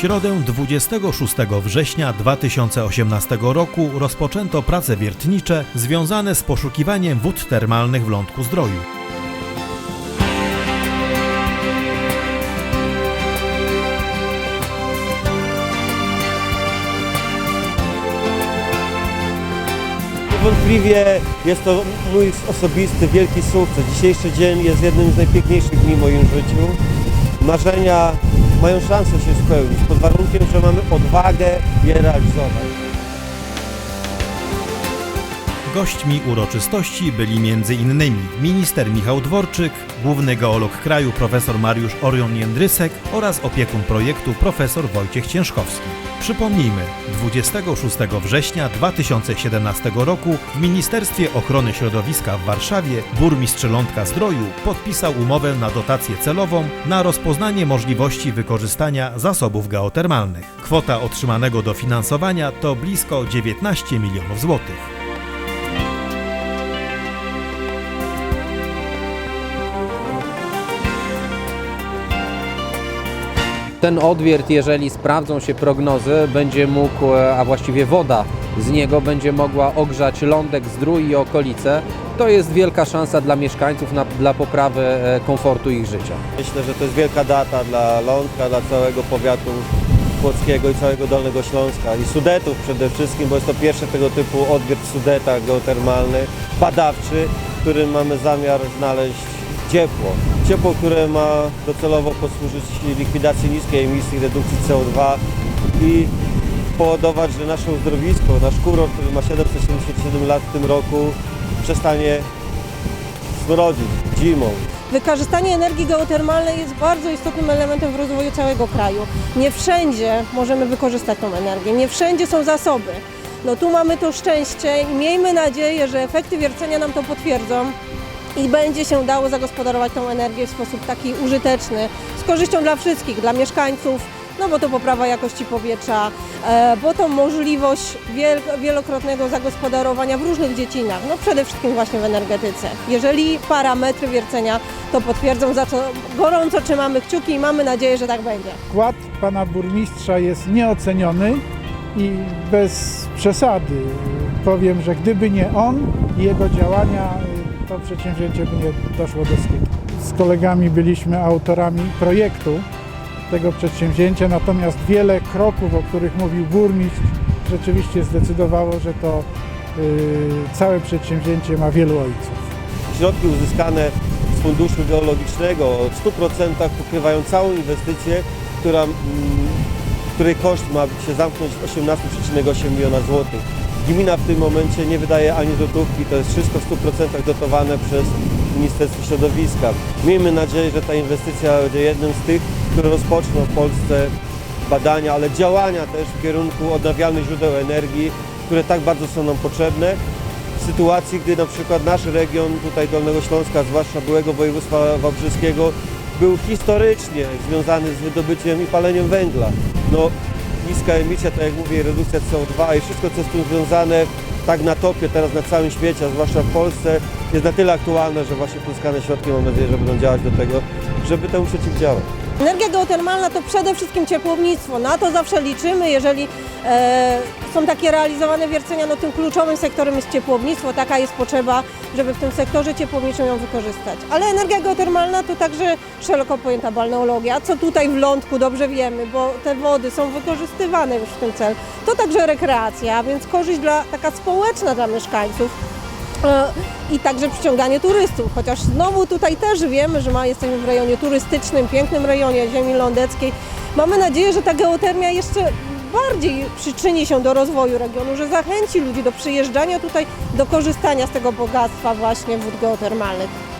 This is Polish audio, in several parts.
środę 26 września 2018 roku rozpoczęto prace wiertnicze związane z poszukiwaniem wód termalnych w Lądku Zdroju. Niewątpliwie jest to mój osobisty wielki sukces. Dzisiejszy dzień jest jednym z najpiękniejszych dni w moim życiu. Marzenia mają szansę się spełnić pod warunkiem, że mamy odwagę je realizować. Gośćmi uroczystości byli m.in. minister Michał Dworczyk, główny geolog kraju profesor Mariusz Orion Jędrysek oraz opiekun projektu profesor Wojciech Ciężkowski. Przypomnijmy, 26 września 2017 roku w Ministerstwie Ochrony Środowiska w Warszawie burmistrz Lądka Zdroju podpisał umowę na dotację celową na rozpoznanie możliwości wykorzystania zasobów geotermalnych. Kwota otrzymanego dofinansowania to blisko 19 milionów złotych. Ten odwiert, jeżeli sprawdzą się prognozy, będzie mógł, e, a właściwie woda z niego będzie mogła ogrzać lądek, zdrój i okolice. To jest wielka szansa dla mieszkańców na, dla poprawy e, komfortu ich życia. Myślę, że to jest wielka data dla Lądka, dla całego powiatu Płockiego i całego Dolnego Śląska i Sudetów przede wszystkim, bo jest to pierwszy tego typu odwiert w Sudetach geotermalny, badawczy, którym mamy zamiar znaleźć ciepło. Ciepło, które ma docelowo posłużyć likwidacji niskiej emisji, redukcji CO2 i powodować, że nasze uzdrowisko, nasz kurort, który ma 777 lat w tym roku, przestanie smrodzić zimą, Wykorzystanie energii geotermalnej jest bardzo istotnym elementem w rozwoju całego kraju. Nie wszędzie możemy wykorzystać tą energię, nie wszędzie są zasoby. No tu mamy to szczęście i miejmy nadzieję, że efekty wiercenia nam to potwierdzą i będzie się dało zagospodarować tą energię w sposób taki użyteczny, z korzyścią dla wszystkich, dla mieszkańców, no bo to poprawa jakości powietrza, e, bo to możliwość wiel, wielokrotnego zagospodarowania w różnych dziedzinach, no przede wszystkim właśnie w energetyce. Jeżeli parametry wiercenia to potwierdzą, za co gorąco trzymamy kciuki i mamy nadzieję, że tak będzie. Wkład pana burmistrza jest nieoceniony i bez przesady powiem, że gdyby nie on jego działania, to przedsięwzięcie by nie doszło do skutku. Z kolegami byliśmy autorami projektu tego przedsięwzięcia, natomiast wiele kroków, o których mówił burmistrz, rzeczywiście zdecydowało, że to yy, całe przedsięwzięcie ma wielu ojców. Środki uzyskane z funduszu geologicznego w 100% pokrywają całą inwestycję, która, mm, której koszt ma się zamknąć w 18,8 miliona złotych. Gmina w tym momencie nie wydaje ani złotówki, to jest wszystko w 100% dotowane przez Ministerstwo Środowiska. Miejmy nadzieję, że ta inwestycja będzie jednym z tych, które rozpoczną w Polsce badania, ale działania też w kierunku odnawialnych źródeł energii, które tak bardzo są nam potrzebne w sytuacji, gdy na przykład nasz region tutaj Dolnego Śląska, zwłaszcza byłego województwa wałbrzyskiego, był historycznie związany z wydobyciem i paleniem węgla. No, niska emisja, tak jak mówię, redukcja CO2 i wszystko, co z tym związane, tak na topie teraz na całym świecie, a zwłaszcza w Polsce, jest na tyle aktualne, że właśnie pozyskane środki, mam nadzieję, że będą działać do tego, żeby temu przeciwdziałać. Energia geotermalna to przede wszystkim ciepłownictwo. Na to zawsze liczymy. Jeżeli e, są takie realizowane wiercenia, no tym kluczowym sektorem jest ciepłownictwo. Taka jest potrzeba, żeby w tym sektorze ciepłowniczym ją wykorzystać. Ale energia geotermalna to także szeroko pojęta balneologia, co tutaj w Lądku dobrze wiemy, bo te wody są wykorzystywane już w tym celu. To także rekreacja, więc korzyść dla, taka społeczna dla mieszkańców. E, i także przyciąganie turystów, chociaż znowu tutaj też wiemy, że ma, jesteśmy w rejonie turystycznym, pięknym rejonie ziemi lądeckiej. Mamy nadzieję, że ta geotermia jeszcze bardziej przyczyni się do rozwoju regionu, że zachęci ludzi do przyjeżdżania tutaj, do korzystania z tego bogactwa właśnie wód geotermalnych.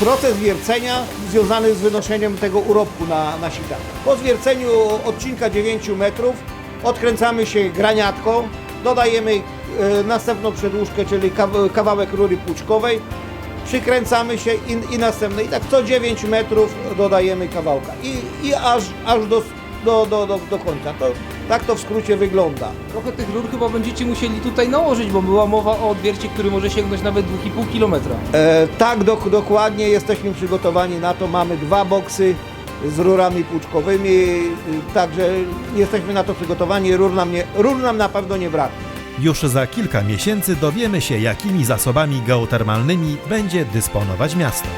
Proces wiercenia związany z wynoszeniem tego urobku na, na. Po zwierceniu odcinka 9 metrów odkręcamy się graniatką, dodajemy e, następną przedłużkę, czyli kaw- kawałek rury płuczkowej, przykręcamy się i, i następne. I tak co 9 metrów dodajemy kawałka i, i aż, aż do, do, do, do, do końca. To Tak to w skrócie wygląda. Trochę tych rur chyba będziecie musieli tutaj nałożyć, bo była mowa o odwiercie, który może sięgnąć nawet 2,5 km. E, tak, dok- dokładnie jesteśmy przygotowani na to. Mamy dwa boksy z rurami płuczkowymi, y, także jesteśmy na to przygotowani. Rur nam, nie, rur nam na pewno nie braknie. Już za kilka miesięcy dowiemy się, jakimi zasobami geotermalnymi będzie dysponować miasto.